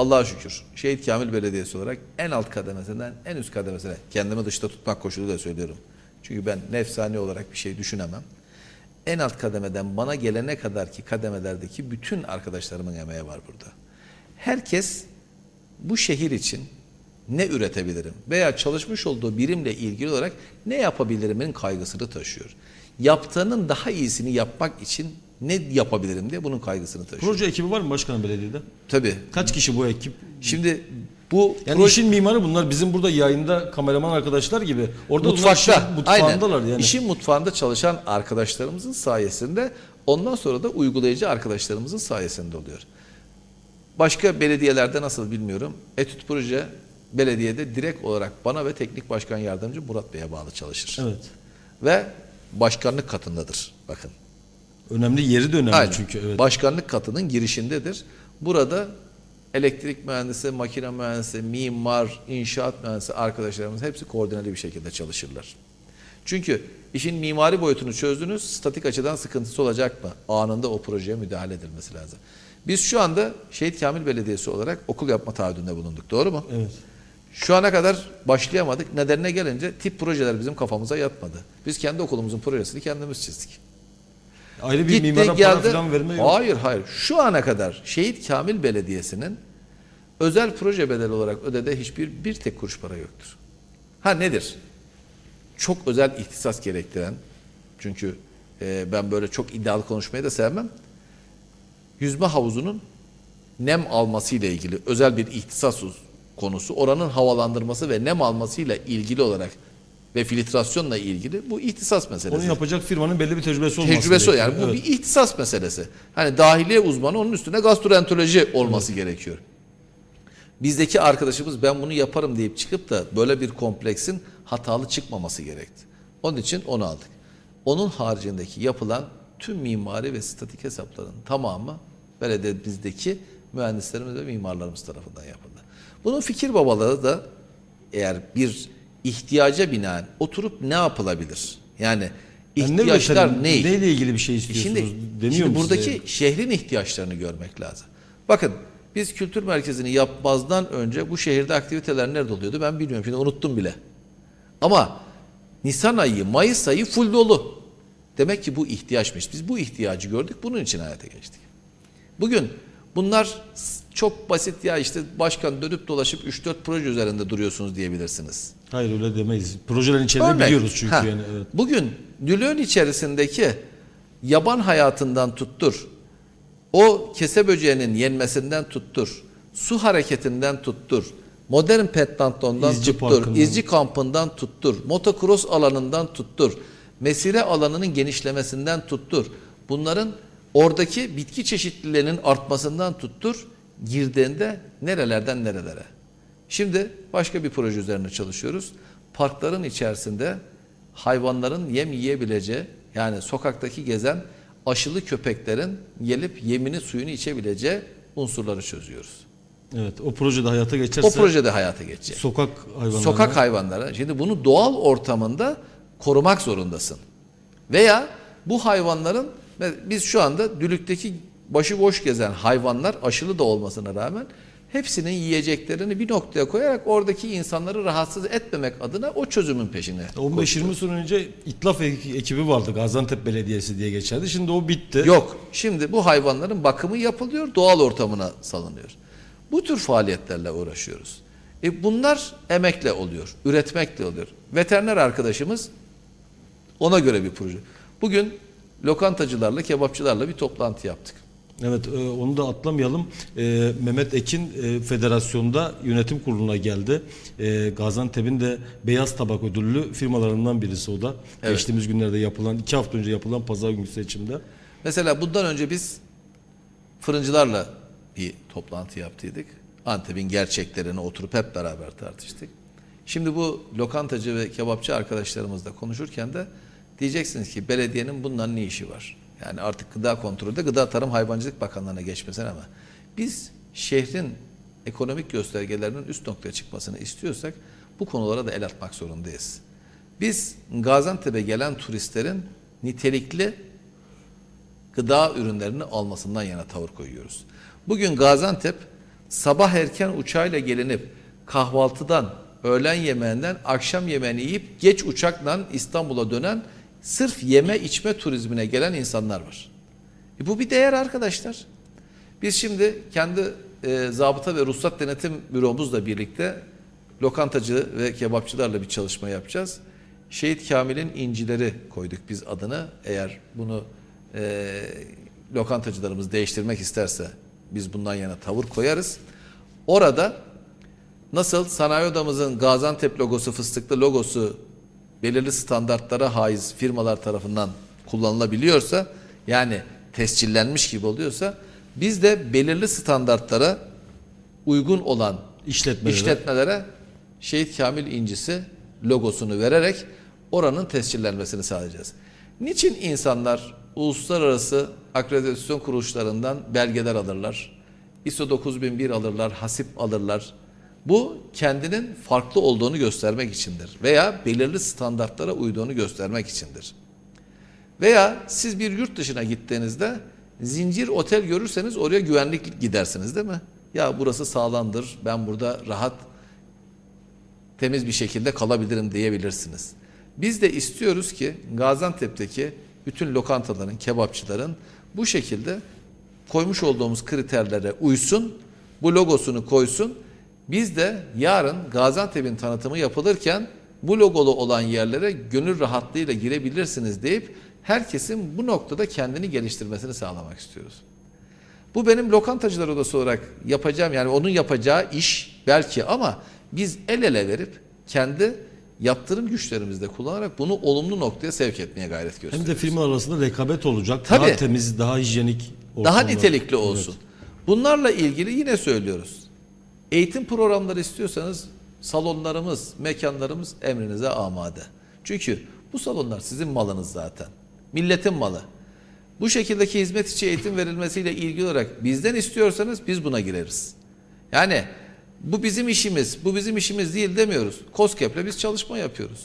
Allah'a şükür Şehit Kamil Belediyesi olarak en alt kademesinden en üst kademesine kendimi dışta tutmak koşuluyla söylüyorum. Çünkü ben nefsani olarak bir şey düşünemem. En alt kademeden bana gelene kadar ki kademelerdeki bütün arkadaşlarımın emeği var burada. Herkes bu şehir için ne üretebilirim veya çalışmış olduğu birimle ilgili olarak ne yapabilirimin kaygısını taşıyor. Yaptığının daha iyisini yapmak için ne yapabilirim diye bunun kaygısını taşıyor. Proje ekibi var mı başkanım belediyede? Tabii. Kaç kişi bu ekip? Şimdi bu Yani proje- işin mimarı bunlar bizim burada yayında kameraman arkadaşlar gibi. Orada bunlar mutfakta, işin mutfağındalar aynen. yani. İşin mutfağında çalışan arkadaşlarımızın sayesinde ondan sonra da uygulayıcı arkadaşlarımızın sayesinde oluyor. Başka belediyelerde nasıl bilmiyorum. Etüt proje belediyede direkt olarak bana ve teknik başkan yardımcı Murat Bey'e bağlı çalışır. Evet. Ve başkanlık katındadır. Bakın. Önemli yeri de önemli Aynen. çünkü. Evet. Başkanlık katının girişindedir. Burada elektrik mühendisi, makine mühendisi, mimar, inşaat mühendisi arkadaşlarımız hepsi koordineli bir şekilde çalışırlar. Çünkü işin mimari boyutunu çözdünüz, statik açıdan sıkıntısı olacak mı? Anında o projeye müdahale edilmesi lazım. Biz şu anda Şehit Kamil Belediyesi olarak okul yapma taahhüdünde bulunduk. Doğru mu? Evet. Şu ana kadar başlayamadık. Nedenine gelince tip projeler bizim kafamıza yatmadı. Biz kendi okulumuzun projesini kendimiz çizdik. Ayrı bir Gitti mimara para geldi. falan verme yok. Hayır hayır. Şu ana kadar Şehit Kamil Belediyesi'nin özel proje bedeli olarak ödediği hiçbir bir tek kuruş para yoktur. Ha nedir? Çok özel ihtisas gerektiren çünkü e, ben böyle çok iddialı konuşmayı da sevmem. Yüzme havuzunun nem alması ile ilgili özel bir ihtisas konusu. Oranın havalandırması ve nem almasıyla ilgili olarak ve filtrasyonla ilgili bu ihtisas meselesi. Onu yapacak firmanın belli bir tecrübesi olması Tecrübesi gerekiyor. yani bu Evet. bir ihtisas meselesi. Hani dahiliye uzmanı onun üstüne gastroenteroloji olması gerekiyor. Bizdeki arkadaşımız ben bunu yaparım deyip çıkıp da böyle bir kompleksin hatalı çıkmaması gerekti. Onun için onu aldık. Onun haricindeki yapılan tüm mimari ve statik hesapların tamamı belediyemizdeki mühendislerimiz ve mimarlarımız tarafından yapıldı. Bunun fikir babaları da eğer bir ihtiyaca binaen oturup ne yapılabilir? Yani Yani ne ihtiyaçlar üretelim? ne? Neyle ilgili bir şey istiyorsunuz? Şimdi, Deniyor şimdi mu size? buradaki şehrin ihtiyaçlarını görmek lazım. Bakın biz kültür merkezini yapmazdan önce bu şehirde aktiviteler nerede oluyordu ben bilmiyorum şimdi unuttum bile. Ama Nisan ayı, Mayıs ayı full dolu. Demek ki bu ihtiyaçmış. Biz bu ihtiyacı gördük bunun için hayata geçtik. Bugün bunlar çok basit ya işte başkan dönüp dolaşıp 3-4 proje üzerinde duruyorsunuz diyebilirsiniz. Hayır öyle demeyiz. Projelerin içeriğini Örnek. biliyoruz çünkü Ha, yani. Evet. Bugün Nülön içerisindeki yaban hayatından tuttur, o kese böceğinin yenmesinden tuttur, su hareketinden tuttur, modern petlantondan İzci tuttur, parkından. izci kampından tuttur, motokros alanından tuttur, mesire alanının genişlemesinden tuttur. Bunların oradaki bitki çeşitliliğinin artmasından tuttur, girdiğinde nerelerden nerelere. Şimdi başka bir proje üzerine çalışıyoruz. Parkların içerisinde hayvanların yem yiyebileceği yani sokaktaki gezen aşılı köpeklerin gelip yemini suyunu içebileceği unsurları çözüyoruz. Evet. O projede hayata geçerse O projede hayata geçecek. sokak hayvanlarına Sokak hayvanları. Şimdi bunu doğal ortamında korumak zorundasın. Veya bu hayvanların biz şu anda dülükteki başıboş gezen hayvanlar aşılı da olmasına rağmen hepsinin yiyeceklerini bir noktaya koyarak oradaki insanları rahatsız etmemek adına o çözümün peşine. 15-20 sene önce itlaf ek- ekibi vardı Gaziantep Belediyesi diye geçerdi. Şimdi o bitti. Yok. Şimdi bu hayvanların bakımı yapılıyor, doğal ortamına salınıyor. Bu tür faaliyetlerle uğraşıyoruz. E bunlar emekle oluyor, üretmekle oluyor. Veteriner arkadaşımız ona göre bir proje. Bugün lokantacılarla, kebapçılarla bir toplantı yaptık. Evet e, onu da atlamayalım. E, Mehmet Ekin e, federasyonda yönetim kuruluna geldi. Gaziantep'in de beyaz tabak ödüllü firmalarından birisi o da. Evet. Geçtiğimiz günlerde yapılan, iki hafta önce yapılan pazar günü seçimde. Mesela bundan önce biz fırıncılarla bir toplantı yaptıydık. Antep'in gerçeklerini oturup hep beraber tartıştık. Şimdi bu lokantacı ve kebapçı arkadaşlarımızla konuşurken de diyeceksiniz ki belediyenin bundan ne işi var? Yani artık gıda kontrolde Gıda Tarım Hayvancılık Bakanlığı'na geçmesin ama biz şehrin ekonomik göstergelerinin üst noktaya çıkmasını istiyorsak bu konulara da el atmak zorundayız. Biz Gaziantep'e gelen turistlerin nitelikli gıda ürünlerini almasından yana tavır koyuyoruz. Bugün Gaziantep sabah erken uçağıyla gelinip kahvaltıdan, öğlen yemeğinden, akşam yemeğini yiyip geç uçakla İstanbul'a dönen sırf yeme içme turizmine gelen insanlar var. E bu bir değer arkadaşlar. Biz şimdi kendi e, zabıta ve ruhsat denetim büromuzla birlikte lokantacı ve kebapçılarla bir çalışma yapacağız. Şehit Kamil'in incileri koyduk biz adını. Eğer bunu e, lokantacılarımız değiştirmek isterse biz bundan yana tavır koyarız. Orada nasıl sanayi odamızın Gaziantep logosu, fıstıklı logosu belirli standartlara haiz firmalar tarafından kullanılabiliyorsa yani tescillenmiş gibi oluyorsa biz de belirli standartlara uygun olan İşletmelere. işletmelere Şehit Kamil incisi logosunu vererek oranın tescillenmesini sağlayacağız. Niçin insanlar uluslararası akreditasyon kuruluşlarından belgeler alırlar? ISO 9001 alırlar, hasip alırlar. Bu kendinin farklı olduğunu göstermek içindir veya belirli standartlara uyduğunu göstermek içindir. Veya siz bir yurt dışına gittiğinizde zincir otel görürseniz oraya güvenlik gidersiniz değil mi? Ya burası sağlamdır, ben burada rahat temiz bir şekilde kalabilirim diyebilirsiniz. Biz de istiyoruz ki Gaziantep'teki bütün lokantaların, kebapçıların bu şekilde koymuş olduğumuz kriterlere uysun, bu logosunu koysun. Biz de yarın Gaziantep'in tanıtımı yapılırken bu logolu olan yerlere gönül rahatlığıyla girebilirsiniz deyip herkesin bu noktada kendini geliştirmesini sağlamak istiyoruz. Bu benim lokantacılar odası olarak yapacağım yani onun yapacağı iş belki ama biz el ele verip kendi yaptırım güçlerimizde kullanarak bunu olumlu noktaya sevk etmeye gayret Hem gösteriyoruz. de firma arasında rekabet olacak. Tabii. Daha temiz, daha hijyenik Daha ortamlar. nitelikli olsun. Bunlarla ilgili yine söylüyoruz. Eğitim programları istiyorsanız salonlarımız, mekanlarımız emrinize amade. Çünkü bu salonlar sizin malınız zaten. Milletin malı. Bu şekildeki hizmet içi eğitim verilmesiyle ilgili olarak bizden istiyorsanız biz buna gireriz. Yani bu bizim işimiz, bu bizim işimiz değil demiyoruz. COSGAP'le biz çalışma yapıyoruz.